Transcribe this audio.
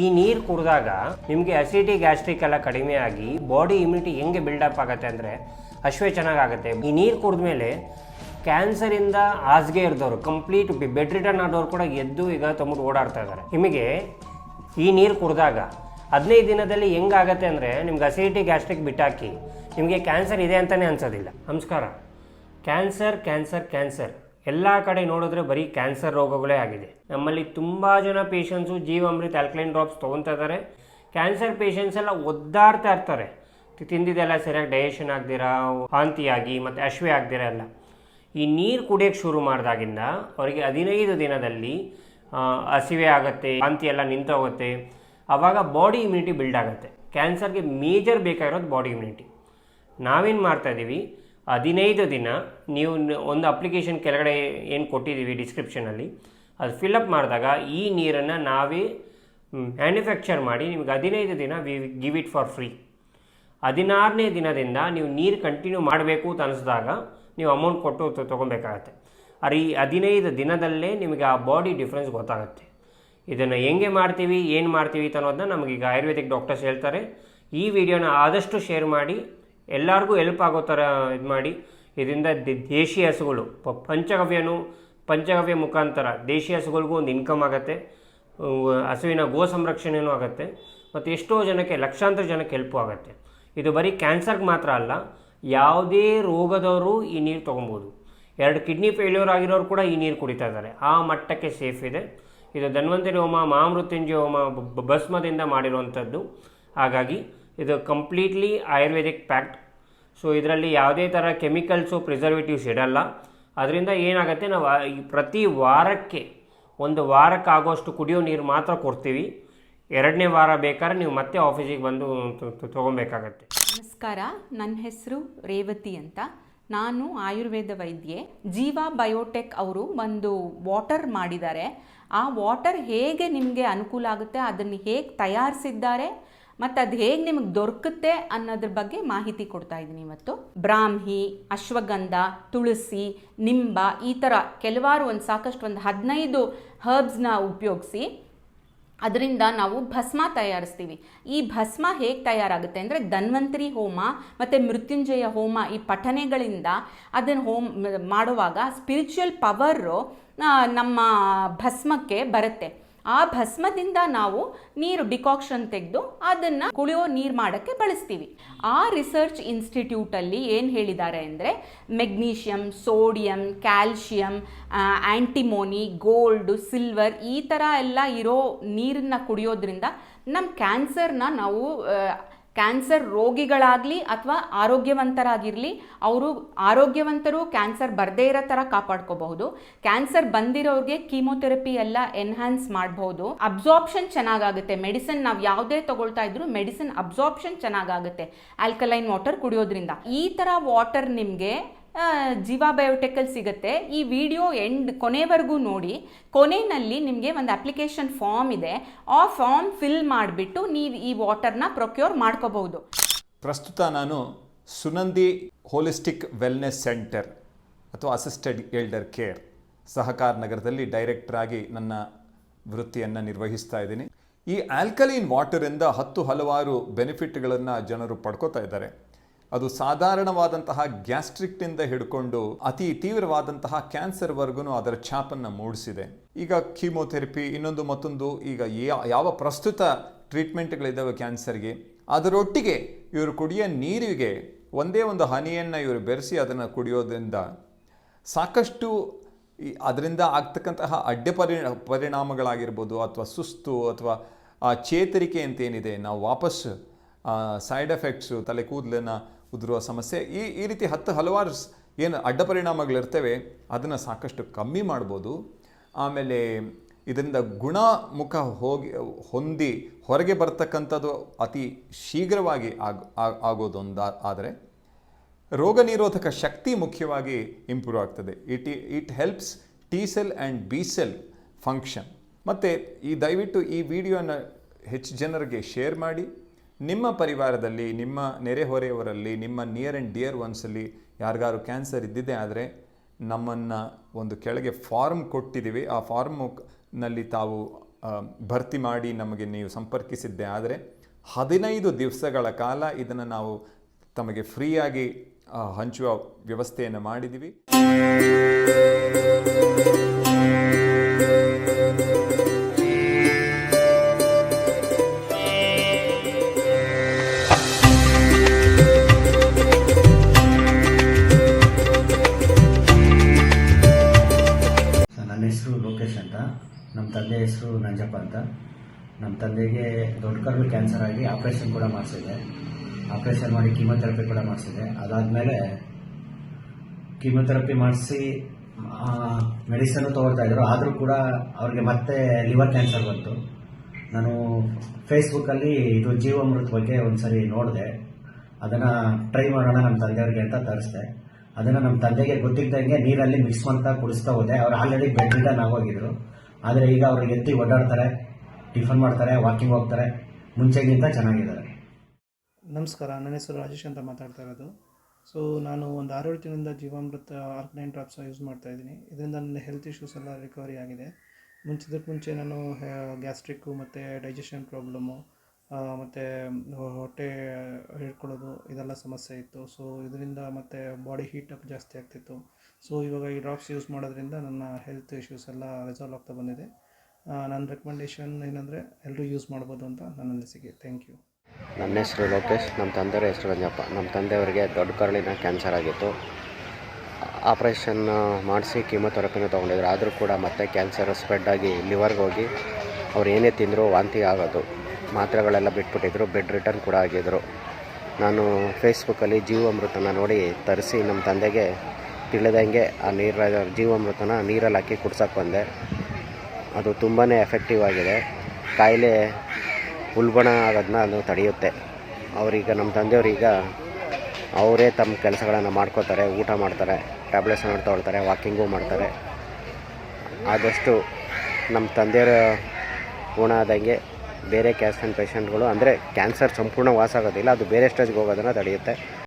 ಈ ನೀರು ಕುಡಿದಾಗ ನಿಮಗೆ ಅಸಿಡಿ ಗ್ಯಾಸ್ಟ್ರಿಕ್ ಎಲ್ಲ ಕಡಿಮೆ ಆಗಿ ಬಾಡಿ ಇಮ್ಯುನಿಟಿ ಹೆಂಗೆ ಬಿಲ್ಡಪ್ ಆಗುತ್ತೆ ಅಂದರೆ ಅಶ್ವೇ ಚೆನ್ನಾಗಾಗುತ್ತೆ. ಈ ನೀರು ಕುಡಿದ ಮೇಲೆ ಕ್ಯಾನ್ಸರಿಂದ ಹಾಸಿಗೆ ಇರಿದವರು ಕಂಪ್ಲೀಟ್ ಬೆಡ್ ರಿಟರ್ನ್ ಆದವ್ರು ಕೂಡ ಎದ್ದು ಈಗ ತಮ್ಮ ಓಡಾಡ್ತಾ ಇದ್ದಾರೆ ನಿಮಗೆ ಈ ನೀರು ಕುಡಿದಾಗ ಹದಿನೈದು ದಿನದಲ್ಲಿ ಹೆಂಗಾಗತ್ತೆ ಅಂದರೆ ನಿಮ್ಗೆ ಅಸಿಡಿಟಿ ಗ್ಯಾಸ್ಟ್ರಿಕ್ ಬಿಟ್ಟಾಕಿ ನಿಮಗೆ ಕ್ಯಾನ್ಸರ್ ಇದೆ ಅಂತಲೇ ಅನ್ಸೋದಿಲ್ಲ. ನಮಸ್ಕಾರ. ಕ್ಯಾನ್ಸರ್ ಕ್ಯಾನ್ಸರ್ ಕ್ಯಾನ್ಸರ್ ಎಲ್ಲ ಕಡೆ ನೋಡಿದ್ರೆ ಬರೀ ಕ್ಯಾನ್ಸರ್ ರೋಗಗಳೇ ಆಗಿದೆ. ನಮ್ಮಲ್ಲಿ ತುಂಬ ಜನ ಪೇಷಂಟ್ಸು ಜೀವಾಮೃತ ಆಲ್ಕಲೈನ್ ಡ್ರಾಪ್ಸ್ ತೊಗೊತಾ ಇದ್ದಾರೆ. ಕ್ಯಾನ್ಸರ್ ಪೇಷಂಟ್ಸ್ ಎಲ್ಲ ಒದ್ದಾಡ್ತಾ ಇರ್ತಾರೆ. ತಿಂದಿದ್ದೆಲ್ಲ ಸರಿಯಾಗಿ ಡೈಜೆಷನ್ ಆಗ್ದಿರಾ ವಾಂತಿಯಾಗಿ ಮತ್ತು ಅಶ್ವೆ ಆಗ್ದಿರ ಎಲ್ಲ. ಈ ನೀರು ಕುಡಿಯೋಕ್ಕೆ ಶುರು ಮಾಡಿದಾಗಿಂದ ಅವರಿಗೆ ಹದಿನೈದು ದಿನದಲ್ಲಿ ಹಸಿವೆ ಆಗುತ್ತೆ ವಾಂತಿ ಎಲ್ಲ ನಿಂತೋಗುತ್ತೆ ಆವಾಗ ಬಾಡಿ ಇಮ್ಯುನಿಟಿ ಬಿಲ್ಡ್ ಆಗುತ್ತೆ. ಕ್ಯಾನ್ಸರ್ಗೆ ಮೇಜರ್ ಬೇಕಾಗಿರೋದು ಬಾಡಿ ಇಮ್ಯುನಿಟಿ ನಾವೇನು ಮಾಡ್ತಾ ಇದ್ದೀವಿ ಹದಿನೈದು ದಿನ ನೀವು ಒಂದು ಅಪ್ಲಿಕೇಶನ್ ಕೆಳಗಡೆ ಏನು ಕೊಟ್ಟಿದ್ದೀವಿ ಡಿಸ್ಕ್ರಿಪ್ಷನಲ್ಲಿ ಅದು ಫಿಲಪ್ ಮಾಡಿದಾಗ ಈ ನೀರನ್ನು ನಾವೇ ಮ್ಯಾನುಫ್ಯಾಕ್ಚರ್ ಮಾಡಿ ನಿಮ್ಗೆ ಹದಿನೈದು ದಿನ we give it for free ಹದಿನಾರನೇ ದಿನದಿಂದ ನೀವು ನೀರು ಕಂಟಿನ್ಯೂ ಮಾಡಬೇಕು ಅಂತ ಅನಿಸಿದಾಗ ನೀವು ಅಮೌಂಟ್ ಕೊಟ್ಟು ತೊಗೊಬೇಕಾಗತ್ತೆ. ಆದರೆ ಈ ಹದಿನೈದು ದಿನದಲ್ಲೇ ನಿಮಗೆ ಆ ಬಾಡಿ ಡಿಫ್ರೆನ್ಸ್ ಗೊತ್ತಾಗುತ್ತೆ. ಇದನ್ನು ಹೆಂಗೆ ಮಾಡ್ತೀವಿ, ಏನು ಮಾಡ್ತೀವಿ ಅಂತ ಅನ್ನೋದನ್ನ ನಮಗೀಗ ಆಯುರ್ವೇದಿಕ್ ಡಾಕ್ಟರ್ಸ್ ಹೇಳ್ತಾರೆ. ಈ ವಿಡಿಯೋನ ಆದಷ್ಟು ಶೇರ್ ಮಾಡಿ ಎಲ್ಲರಿಗೂ ಹೆಲ್ಪ್ ಆಗೋ ಥರ ಇದು ಮಾಡಿ. ಇದರಿಂದ ದೇಶೀಯ ದೇಶಿ ಹಸುಗಳು ಪಂಚಗವ್ಯನು, ಪಂಚಗವ್ಯ ಮುಖಾಂತರ ದೇಶಿ ಹಸುಗಳಿಗೂ ಒಂದು ಇನ್ಕಮ್ ಆಗುತ್ತೆ. ಹಸುವಿನ ಗೋ ಸಂರಕ್ಷಣೆಯೂ ಆಗುತ್ತೆ. ಮತ್ತು ಎಷ್ಟೋ ಜನಕ್ಕೆ, ಲಕ್ಷಾಂತರ ಜನಕ್ಕೆ ಹೆಲ್ಪು ಆಗುತ್ತೆ. ಇದು ಬರೀ ಕ್ಯಾನ್ಸರ್ಗೆ ಮಾತ್ರ ಅಲ್ಲ, ಯಾವುದೇ ರೋಗದವರು ಈ ನೀರು ತೊಗೊಬೋದು. ಎರಡು ಕಿಡ್ನಿ ಫೇಲ್ಯೂರ್ ಆಗಿರೋರು ಕೂಡ ಈ ನೀರು ಕುಡಿತಾ ಇದ್ದಾರೆ. ಆ ಮಟ್ಟಕ್ಕೆ ಸೇಫ್ ಇದೆ. ಇದು ಧನ್ವಂತರಿ ಹೋಮ ಮಹಾಮೃತ್ಯುಂಜಯ ಹೋಮ ಭಸ್ಮದಿಂದ ಮಾಡಿರುವಂಥದ್ದು ಹಾಗಾಗಿ ಇದು ಕಂಪ್ಲೀಟ್ಲಿ ಆಯುರ್ವೇದಿಕ್ ಪ್ಯಾಕ್ಟ್ ಸೊ ಇದರಲ್ಲಿ ಯಾವುದೇ ಥರ ಕೆಮಿಕಲ್ಸು ಪ್ರಿಸರ್ವೇಟಿವ್ಸ್ ಇಡಲ್ಲ. ಅದರಿಂದ ಏನಾಗುತ್ತೆ, ನಾವು ಪ್ರತಿ ವಾರಕ್ಕೆ, ಒಂದು ವಾರಕ್ಕಾಗೋಷ್ಟು ಕುಡಿಯೋ ನೀರು ಮಾತ್ರ ಕೊಡ್ತೀವಿ. ಎರಡನೇ ವಾರ ಬೇಕಾದ್ರೆ ನೀವು ಮತ್ತೆ ಆಫೀಸಿಗೆ ಬಂದು ತೊಗೊಬೇಕಾಗತ್ತೆ. ನಮಸ್ಕಾರ ನನ್ನ ಹೆಸರು ರೇವತಿ ಅಂತ. ನಾನು ಆಯುರ್ವೇದ ವೈದ್ಯೆ. ಜೀವಾ ಬಯೋಟೆಕ್ ಅವರು ಒಂದು ವಾಟರ್ ಮಾಡಿದ್ದಾರೆ. ಆ ವಾಟರ್ ಹೇಗೆ ನಿಮಗೆ ಅನುಕೂಲ ಆಗುತ್ತೆ, ಅದನ್ನು ಹೇಗೆ ತಯಾರಿಸಿದ್ದಾರೆ ಮತ್ತು ಅದು ಹೇಗೆ ನಿಮಗೆ ದೊರಕುತ್ತೆ ಅನ್ನೋದ್ರ ಬಗ್ಗೆ ಮಾಹಿತಿ ಕೊಡ್ತಾ ಇದ್ದೀನಿ ಇವತ್ತು. ಬ್ರಾಹ್ಮಿ, ಅಶ್ವಗಂಧ, ತುಳಸಿ, ನಿಂಬ ಈ ಥರ ಕೆಲವಾರು ಒಂದು ಸಾಕಷ್ಟು ಒಂದು ಹದಿನೈದು ಹರ್ಬ್ಸ್ನ ಉಪಯೋಗಿಸಿ ಅದರಿಂದ ನಾವು ಭಸ್ಮ ತಯಾರಿಸ್ತೀವಿ. ಈ ಭಸ್ಮ ಹೇಗೆ ತಯಾರಾಗುತ್ತೆ ಅಂದರೆ ಧನ್ವಂತರಿ ಹೋಮ ಮತ್ತು ಮೃತ್ಯುಂಜಯ ಹೋಮ ಈ ಪಠನೆಗಳಿಂದ ಅದನ್ನು ಹೋಮ್ ಮಾಡುವಾಗ ಸ್ಪಿರಿಚುವಲ್ ಪವರು ನಮ್ಮ ಭಸ್ಮಕ್ಕೆ ಬರುತ್ತೆ. ಆ ಭಸ್ಮದಿಂದ ನಾವು ನೀರು ಡಿಕಾಕ್ಷನ್ ತೆಗೆದು ಅದನ್ನು ಕುಳಿಯೋ ನೀರು ಮಾಡೋಕ್ಕೆ ಬಳಸ್ತೀವಿ. ಆ ರಿಸರ್ಚ್ ಇನ್ಸ್ಟಿಟ್ಯೂಟಲ್ಲಿ ಏನು ಹೇಳಿದ್ದಾರೆ ಅಂದರೆ magnesium, sodium, calcium antimony gold, silver ಈ ಥರ ಎಲ್ಲ ಇರೋ ನೀರನ್ನ ಕುಡಿಯೋದ್ರಿಂದ ನಮ್ಮ ಕ್ಯಾನ್ಸರ್ನ ನಾವು ಕ್ಯಾನ್ಸರ್ ರೋಗಿಗಳಾಗಲಿ ಅಥವಾ ಆರೋಗ್ಯವಂತರಾಗಿರಲಿ, ಅವರು ಆರೋಗ್ಯವಂತರು ಕ್ಯಾನ್ಸರ್ ಬರದೇ ಇರೋ ಥರ ಕಾಪಾಡ್ಕೋಬಹುದು. ಕ್ಯಾನ್ಸರ್ ಬಂದಿರೋರಿಗೆ ಕೀಮೋಥೆರಪಿ ಎಲ್ಲ ಎನ್ಹಾನ್ಸ್ ಮಾಡಬಹುದು ಅಬ್ಸಾರ್ಪ್ಷನ್ ಚೆನ್ನಾಗಾಗುತ್ತೆ. ಮೆಡಿಸಿನ್ ನಾವು ಯಾವುದೇ ತಗೊಳ್ತಾ ಇದ್ರು ಮೆಡಿಸಿನ್ ಅಬ್ಸಾರ್ಪ್ಷನ್ ಚೆನ್ನಾಗಾಗುತ್ತೆ. ಆಲ್ಕಲೈನ್ ವಾಟರ್ ಕುಡಿಯೋದ್ರಿಂದ. ಈ ಥರ ವಾಟರ್ ನಿಮಗೆ ಜೀವಾ ಬಯೋಟೆಕಲ್ ಸಿಗುತ್ತೆ. ಈ ವಿಡಿಯೋ ಎಂಡ್ ಕೊನೆವರೆಗೂ ನೋಡಿ. ಕೊನೆಯಲ್ಲಿ ನಿಮಗೆ ಒಂದು ಅಪ್ಲಿಕೇಶನ್ ಫಾರ್ಮ್ ಇದೆ. ಆ ಫಾರ್ಮ್ ಫಿಲ್ ಮಾಡಿಬಿಟ್ಟು ನೀವು ಈ ವಾಟರ್ನ ಪ್ರೊಕ್ಯೂರ್ ಮಾಡ್ಕೋಬಹುದು. ಪ್ರಸ್ತುತ ನಾನು ಸುನಂದಿ ಹೋಲಿಸ್ಟಿಕ್ ವೆಲ್ನೆಸ್ ಸೆಂಟರ್ ಅಥವಾ ಅಸಿಸ್ಟೆಡ್ ಎಲ್ಡರ್ ಕೇರ್ ಸಹಕಾರ ನಗರದಲ್ಲಿ ಡೈರೆಕ್ಟರ್ ಆಗಿ ನನ್ನ ವೃತ್ತಿಯನ್ನು ನಿರ್ವಹಿಸ್ತಾ ಇದ್ದೀನಿ. ಈ ಆಲ್ಕಲೈನ್ ವಾಟರಿಂದ ಹತ್ತು ಹಲವಾರು ಬೆನಿಫಿಟ್ಗಳನ್ನು ಜನರು ಪಡ್ಕೋತಾ ಇದ್ದಾರೆ. ಅದು ಸಾಧಾರಣವಾದಂತಹ ಗ್ಯಾಸ್ಟ್ರಿಕ್ನಿಂದ ಹಿಡ್ಕೊಂಡು ಅತಿ ತೀವ್ರವಾದಂತಹ ಕ್ಯಾನ್ಸರ್ವರೆಗೂ ಅದರ ಛಾಪನ್ನು ಮೂಡಿಸಿದೆ. ಈಗ ಕೀಮೋಥೆರಪಿ, ಇನ್ನೊಂದು ಮತ್ತೊಂದು, ಈಗ ಯಾವ ಪ್ರಸ್ತುತ ಟ್ರೀಟ್ಮೆಂಟ್ಗಳಿದ್ದಾವೆ ಕ್ಯಾನ್ಸರ್ಗೆ, ಅದರೊಟ್ಟಿಗೆ ಇವರು ಕುಡಿಯೋ ನೀರಿಗೆ ಒಂದೇ ಒಂದು ಹನಿಯನ್ನು ಇವರು ಬೆರೆಸಿ ಅದನ್ನು ಕುಡಿಯೋದ್ರಿಂದ ಸಾಕಷ್ಟು ಅದರಿಂದ ಆಗ್ತಕ್ಕಂತಹ ಅಡ್ಡ ಪರಿ ಪರಿಣಾಮಗಳಾಗಿರ್ಬೋದು, ಅಥವಾ ಸುಸ್ತು, ಅಥವಾ ಆ ಚೇತರಿಕೆ ಅಂತ ಏನಿದೆ ನಾವು ವಾಪಸ್ ಸೈಡ್ ಎಫೆಕ್ಟ್ಸು, ತಲೆ ಕೂದಲನ್ನು ಉದುರುವ ಸಮಸ್ಯೆ. ಈ ಈ ರೀತಿ ಹತ್ತು ಹಲವಾರು ಏನು ಅಡ್ಡ ಪರಿಣಾಮಗಳಿರ್ತವೆ, ಅದನ್ನು ಸಾಕಷ್ಟು ಕಮ್ಮಿ ಮಾಡ್ಬೋದು. ಆಮೇಲೆ ಇದರಿಂದ ಗುಣಮುಖ ಹೋಗಿ, ಹೊಂದಿ ಹೊರಗೆ ಬರ್ತಕ್ಕಂಥದ್ದು ಅತಿ ಶೀಘ್ರವಾಗಿ ಆಗ ಆಗೋದೊಂದು, ಆದರೆ ರೋಗ ನಿರೋಧಕ ಶಕ್ತಿ ಮುಖ್ಯವಾಗಿ ಇಂಪ್ರೂವ್ ಆಗ್ತದೆ. It it helps T cell and B cell function ಮತ್ತು ಈ ದಯವಿಟ್ಟು ಈ ವಿಡಿಯೋನ ಹೆಚ್ಚು ಜನರಿಗೆ ಶೇರ್ ಮಾಡಿ. ನಿಮ್ಮ ಪರಿವಾರದಲ್ಲಿ, ನಿಮ್ಮ ನೆರೆಹೊರೆಯವರಲ್ಲಿ, ನಿಮ್ಮ ನಿಯರ್ ಆ್ಯಂಡ್ ಡಿಯರ್ ಒನ್ಸಲ್ಲಿ ಯಾರಿಗಾರು ಕ್ಯಾನ್ಸರ್ ಇದ್ದಿದೆ ಆದರೆ ನಮ್ಮನ್ನು ಒಂದು ಕೆಳಗೆ ಫಾರ್ಮ್ ಕೊಟ್ಟಿದ್ದೀವಿ. ಆ ಫಾರ್ಮ್ನಲ್ಲಿ ತಾವು ಭರ್ತಿ ಮಾಡಿ ನಮಗೆ ನೀವು ಸಂಪರ್ಕಿಸಿದ್ದೆ. ಆದರೆ ಹದಿನೈದು ದಿವಸಗಳ ಕಾಲ ಇದನ್ನು ನಾವು ತಮಗೆ ಫ್ರೀಯಾಗಿ ಹಂಚುವ ವ್ಯವಸ್ಥೆಯನ್ನು ಮಾಡಿದ್ದೀವಿ. ನಮ್ಮ ತಂದೆಗೆ ದೊಡ್ಡ ಕರ್ಲು ಕ್ಯಾನ್ಸರ್ ಆಗಿ ಆಪ್ರೇಷನ್ ಕೂಡ ಮಾಡಿಸಿದೆ. ಆಪ್ರೇಷನ್ ಮಾಡಿ ಕೀಮೊಥೆರಪಿ ಕೂಡ ಮಾಡಿಸಿದೆ. ಅದಾದಮೇಲೆ ಕೀಮೊಥೆರಪಿ ಮಾಡಿಸಿ ಮೆಡಿಸನ್ನು ತೊಗೊಳ್ತಾ ಇದ್ರು. ಆದರೂ ಕೂಡ ಅವ್ರಿಗೆ ಮತ್ತೆ ಲಿವರ್ ಕ್ಯಾನ್ಸರ್ ಬಂತು. ನಾನು ಫೇಸ್ಬುಕ್ಕಲ್ಲಿ ಇದು ಜೀವಾಮೃತ ಬಗ್ಗೆ ಒಂದ್ಸರಿ ನೋಡಿದೆ. ಅದನ್ನು ಟ್ರೈ ಮಾಡೋಣ ನಮ್ಮ ತಂದೆಯವ್ರಿಗೆ ಅಂತ ತರಿಸಿದೆ. ಅದನ್ನು ನಮ್ಮ ತಂದೆಗೆ ಗೊತ್ತಿದ್ದಂಗೆ ನೀರಲ್ಲಿ ಮಿಕ್ಸ್ ಮಾಡ್ತಾ ಕುಡಿಸ್ತಾ ಹೋದೆ. ಅವ್ರು ಆಲ್ರೆಡಿ ಬೆಡ್ ರಿಟರ್ನ್ ಆಗೋಗಿದ್ರು. ಆದರೆ ಈಗ ಅವರು ಎತ್ತಿ ಓಡಾಡ್ತಾರೆ ಟಿಫನ್ ಮಾಡ್ತಾರೆ ವಾಕಿಂಗ್ ಹೋಗ್ತಾರೆ, ಮುಂಚೆಗಿಂತ ಚೆನ್ನಾಗಿದ್ದಾರೆ. ನಮಸ್ಕಾರ, ನನ್ನ ಹೆಸರು ರಾಜೇಶ್ ಅಂತ ಮಾತಾಡ್ತಾ ಇರೋದು. ಸೊ ನಾನು ಒಂದು ಆರೇಳು ತಿಂಗಳಿಂದ ಜೀವಾಮೃತ ಆರ್ಕನೈನ್ ಡ್ರಾಪ್ಸ್ ಯೂಸ್ ಮಾಡ್ತಾ ಇದ್ದೀನಿ. ಇದರಿಂದ ನನ್ನ ಹೆಲ್ತ್ ಇಶ್ಯೂಸ್ ಎಲ್ಲ ರಿಕವರಿ ಆಗಿದೆ. ಮುಂಚಿದಕ್ಕೆ ಮುಂಚೆ ನಾನು ಗ್ಯಾಸ್ಟ್ರಿಕ್ಕು ಮತ್ತು ಡೈಜೆಷನ್ ಪ್ರಾಬ್ಲಮ್ಮು ಮತ್ತು ಹೊಟ್ಟೆ ಹಿಡ್ಕೊಳ್ಳೋದು, ಇದೆಲ್ಲ ಸಮಸ್ಯೆ ಇತ್ತು. ಸೊ ಇದರಿಂದ ಮತ್ತು ಬಾಡಿ ಹೀಟ್ ಅಪ್ ಜಾಸ್ತಿ ಆಗ್ತಿತ್ತು. ಸೊ ಇವಾಗ ಈ ಡ್ರಾಪ್ಸ್ ಯೂಸ್ ಮಾಡೋದ್ರಿಂದ ನನ್ನ ಹೆಲ್ತ್ ಇಶ್ಯೂಸ್ ಎಲ್ಲ ರಿಸಾಲ್ವ್ ಆಗ್ತಾ ಬಂದಿದೆ. ನನ್ನ ರೆಕಮೆಂಡೇಷನ್ ಏನಂದರೆ ಎಲ್ಲರೂ ಯೂಸ್ ಮಾಡ್ಬೋದು ಅಂತ ನನ್ನ ಅನಿಸಿಕೆ ಥ್ಯಾಂಕ್ ಯು ನನ್ನ ಹೆಸರು ಲೋಕೇಶ್, ನಮ್ಮ ತಂದೆಯವರ ಹೆಸರು ಗಂಜಪ್ಪ. ನಮ್ಮ ತಂದೆಯವರಿಗೆ ದೊಡ್ಡ ಕರಳಿನ ಕ್ಯಾನ್ಸರ್ ಆಗಿತ್ತು. ಆಪ್ರೇಷನ್ ಮಾಡಿಸಿ ಕೀಮೊಥೆರಪಿನೂ ತೊಗೊಂಡಿದ್ರು. ಆದರೂ ಕೂಡ ಮತ್ತೆ ಕ್ಯಾನ್ಸರ್ ಸ್ಪ್ರೆಡ್ ಆಗಿ ಲಿವರ್ಗೆ ಹೋಗಿ ಅವ್ರು ಏನೇ ತಿಂದರೂ ವಾಂತಿ ಆಗೋದು. ಮಾತ್ರೆಗಳೆಲ್ಲ ಬಿಟ್ಬಿಟ್ಟಿದ್ರು. ಬೆಡ್ ರಿಟರ್ನ್ ಕೂಡ ಆಗಿದ್ದರು ನಾನು ಫೇಸ್ಬುಕ್ಕಲ್ಲಿ ಜೀವಾಮೃತನ ನೋಡಿ ತರಿಸಿ ನಮ್ಮ ತಂದೆಗೆ ತಿಳಿದಂಗೆ ಆ ನೀರ ಜೀವಾಮೃತನ ನೀರಲ್ಲಿ ಹಾಕಿ ಕುಡ್ಸೋಕ್ಕೆ ಬಂದೆ. ಅದು ತುಂಬಾ ಎಫೆಕ್ಟಿವ್ ಆಗಿದೆ. ಕಾಯಿಲೆ ಉಲ್ಬಣ ಆಗೋದನ್ನ ಅದು ತಡೆಯುತ್ತೆ. ಅವರೀಗ ನಮ್ಮ ತಂದೆಯವರೀಗ ಅವರೇ ತಮ್ಮ ಕೆಲಸಗಳನ್ನು ಮಾಡ್ಕೋತಾರೆ, ಊಟ ಮಾಡ್ತಾರೆ ಟ್ಯಾಬ್ಲೆಟ್ಸ್ನ ತೊಗೊಳ್ತಾರೆ ವಾಕಿಂಗು ಮಾಡ್ತಾರೆ. ಆದಷ್ಟು ನಮ್ಮ ತಂದೆಯವರ ಗುಣ ಆದಂಗೆ ಬೇರೆ ಕ್ಯಾನ್ಸರ್ ಪೇಷಂಟ್ಗಳು ಅಂದರೆ ಕ್ಯಾನ್ಸರ್ ಸಂಪೂರ್ಣ ವಾಸ ಆಗೋದಿಲ್ಲ, ಅದು ಬೇರೆ ಸ್ಟೇಜ್ಗೆ ಹೋಗೋದನ್ನು ತಡೆಯುತ್ತೆ.